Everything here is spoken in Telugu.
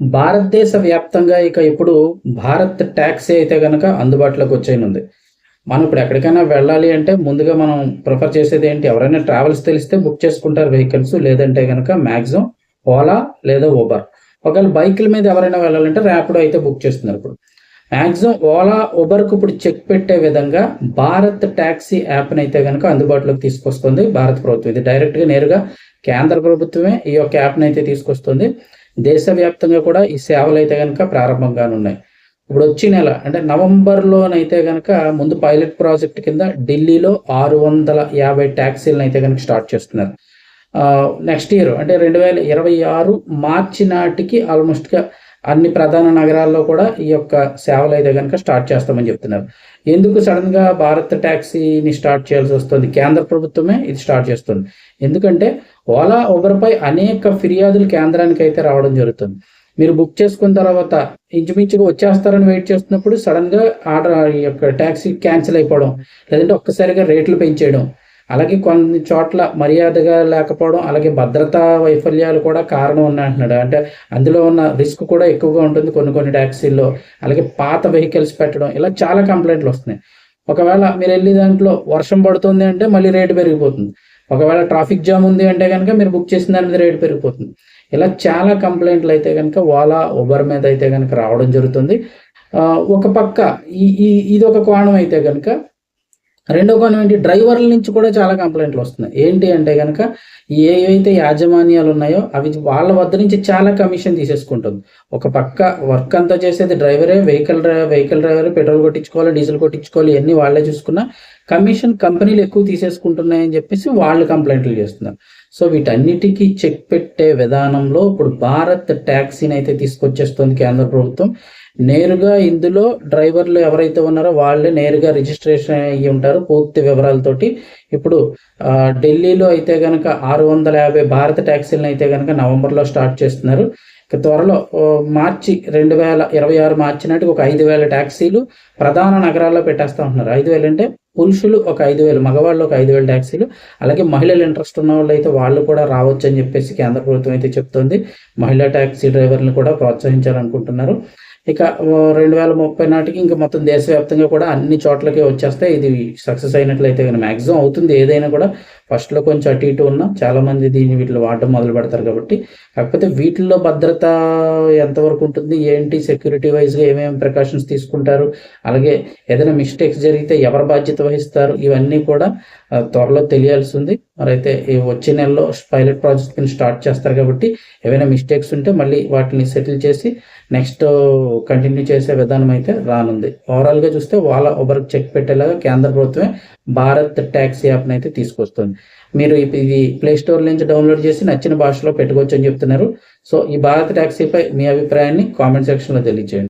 భారతదేశ వ్యాప్తంగా ఇక ఇప్పుడు భారత్ ట్యాక్సీ అయితే కనుక అందుబాటులోకి వచ్చేయనుంది. మనం ఇప్పుడు ఎక్కడికైనా వెళ్ళాలి అంటే ముందుగా మనం ప్రిఫర్ చేసేది ఏంటి? ఎవరైనా ట్రావెల్స్ తెలిస్తే బుక్ చేసుకుంటారు వెహికల్స్ లేదంటే కనుక మ్యాక్సిమం ఓలా లేదా ఊబర్. ఒకవేళ బైకుల మీద ఎవరైనా వెళ్ళాలంటే ర్యాపిడో అయితే బుక్ చేస్తున్నారు ఇప్పుడు. మ్యాక్సిమం ఓలా ఉబర్కు ఇప్పుడు చెక్ పెట్టే విధంగా భారత్ ట్యాక్సీ యాప్ని అయితే కనుక అందుబాటులోకి తీసుకొస్తుంది భారత ప్రభుత్వం. ఇది డైరెక్ట్గా నేరుగా కేంద్ర ప్రభుత్వమే ఈ యొక్క యాప్ని అయితే తీసుకొస్తుంది. దేశవ్యాప్తంగా కూడా ఈ సేవలు అయితే కనుక ప్రారంభం కానున్నాయి ఇప్పుడు వచ్చే నెల అంటే నవంబర్లోనైతే కనుక ముందు పైలట్ ప్రాజెక్ట్ కింద ఢిల్లీలో ఆరు వందల యాభై ట్యాక్సీలను అయితే కనుక స్టార్ట్ చేస్తున్నారు. నెక్స్ట్ ఇయర్ అంటే రెండు వేల ఇరవై ఆరు మార్చి నాటికి ఆల్మోస్ట్గా అన్ని ప్రధాన నగరాల్లో కూడా ఈ యొక్క సేవలు అయితే కనుక స్టార్ట్ చేస్తామని చెప్తున్నారు. ఎందుకు సడన్గా భారత్ ట్యాక్సీని స్టార్ట్ చేయాల్సి వస్తుంది? కేంద్ర ప్రభుత్వమే ఇది స్టార్ట్ చేస్తుంది. ఎందుకంటే ఓలా ఉబర్పై అనేక ఫిర్యాదులు కేంద్రానికి అయితే రావడం జరుగుతుంది. మీరు బుక్ చేసుకున్న తర్వాత ఇంచుమించుగా వచ్చేస్తారని వెయిట్ చేస్తున్నప్పుడు సడన్గా ఆర్డర్ ఈ యొక్క ట్యాక్సీ క్యాన్సిల్ అయిపోవడం లేదంటే ఒక్కసారిగా రేట్లు పెంచేయడం అలాగే కొన్ని చోట్ల మర్యాదగా లేకపోవడం అలాగే భద్రతా వైఫల్యాలు కూడా కారణం ఉన్నాయి అంటున్నాడు. అంటే అందులో ఉన్న రిస్క్ కూడా ఎక్కువగా ఉంటుంది కొన్ని కొన్ని ట్యాక్సీల్లో అలాగే పాత వెహికల్స్ పెట్టడం ఇలా చాలా కంప్లైంట్లు వస్తున్నాయి. ఒకవేళ మీరు వెళ్ళి దాంట్లో వర్షం పడుతుంది అంటే మళ్ళీ రేటు పెరిగిపోతుంది. ఒకవేళ ట్రాఫిక్ జామ్ ఉంది అంటే కనుక మీరు బుక్ చేసిన దాని మీద రేటు పెరిగిపోతుంది. ఇలా చాలా కంప్లైంట్లు అయితే కనుక ఓలా ఉబర్ మీద అయితే కనుక రావడం జరుగుతుంది. ఒక పక్క ఈ ఈ ఇది ఒక కోణం అయితే కనుక రెండో కోణం ఏంటి? డ్రైవర్ల నుంచి కూడా చాలా కంప్లైంట్లు వస్తున్నాయి. ఏంటి అంటే కనుక ఏవైతే యాజమాన్యాలు ఉన్నాయో అవి వాళ్ళ వద్ద నుంచి చాలా కమిషన్ తీసేసుకుంటుంది. ఒక పక్క వర్క్ అంతా చేసేది డ్రైవరే వెహికల్ వెహికల్ డ్రైవరే పెట్రోల్ కొట్టించుకోవాలి డీజిల్ కొట్టించుకోవాలి ఇవన్నీ వాళ్ళే చూసుకున్నా కమిషన్ కంపెనీలు ఎక్కువ తీసేసుకుంటున్నాయని చెప్పేసి వాళ్ళు కంప్లైంట్లు చేస్తున్నారు. సో వీటన్నిటికీ చెక్ పెట్టే విధానంలో ఇప్పుడు భారత్ ట్యాక్సీని అయితే తీసుకొచ్చేస్తుంది కేంద్ర ప్రభుత్వం. నేరుగా ఇందులో డ్రైవర్లు ఎవరైతే ఉన్నారో వాళ్ళే నేరుగా రిజిస్ట్రేషన్ అయ్యి ఉంటారు పూర్తి వివరాలతోటి. ఇప్పుడు ఢిల్లీలో అయితే కనుక ఆరు వందల యాభై భారత ట్యాక్సీలను అయితే కనుక నవంబర్లో స్టార్ట్ చేస్తున్నారు. త్వరలో మార్చి రెండు వేల ఇరవై ఆరు మార్చి నాటికి ఒక ఐదు వేల ట్యాక్సీలు ప్రధాన నగరాల్లో పెట్టేస్తూ ఉంటున్నారు. ఐదు వేలు అంటే పురుషులు ఒక ఐదు వేలు మగవాళ్ళు ఒక ఐదు వేల ట్యాక్సీలు. అలాగే మహిళలు ఇంట్రెస్ట్ ఉన్న వాళ్ళు అయితే వాళ్ళు కూడా రావచ్చు అని చెప్పేసి కేంద్ర ప్రభుత్వం అయితే చెప్తోంది. మహిళా ట్యాక్సీ డ్రైవర్లను కూడా ప్రోత్సహించాలనుకుంటున్నారు. ఇక రెండు వేల ముప్పై నాటికి ఇంకా మొత్తం దేశవ్యాప్తంగా కూడా అన్ని చోట్లకి వచ్చేస్తే ఇది సక్సెస్ అయినట్లయితే కానీ మ్యాక్సిమం అవుతుంది. ఏదైనా కూడా ఫస్ట్లో కొంచెం అటు ఇటు ఉన్నా చాలామంది దీన్ని వీటిలో వాడడం మొదలు పెడతారు కాబట్టి. కాకపోతే వీటిల్లో భద్రత ఎంతవరకు ఉంటుంది? ఏంటి? సెక్యూరిటీ వైజ్గా ఏమేమి ప్రికాషన్స్ తీసుకుంటారు? అలాగే ఏదైనా మిస్టేక్స్ జరిగితే ఎవరు బాధ్యత వహిస్తారు? ఇవన్నీ కూడా త్వరలో తెలియాల్సి ఉంది. మరైతే ఈ వచ్చే నెలలో పైలట్ ప్రాజెక్ట్ స్టార్ట్ చేస్తారు కాబట్టి ఏవైనా మిస్టేక్స్ ఉంటే మళ్ళీ వాటిని సెటిల్ చేసి నెక్స్ట్ కంటిన్యూ చేసే విధానం అయితే రానుంది. ఓవరాల్గా చూస్తే వాళ్ళ ఒకరికి చెక్ పెట్టేలాగా కేంద్ర ప్రభుత్వమే భారత్ ట్యాక్సీ యాప్ని అయితే తీసుకొస్తుంది. మీరు ఇది ప్లే స్టోర్ నుంచి డౌన్లోడ్ చేసి నచ్చిన భాషలో పెట్టుకోవచ్చు అని చెప్తున్నారు. సో ఈ భారత్ ట్యాక్సీపై మీ అభిప్రాయాన్ని కామెంట్ సెక్షన్లో తెలియజేయండి.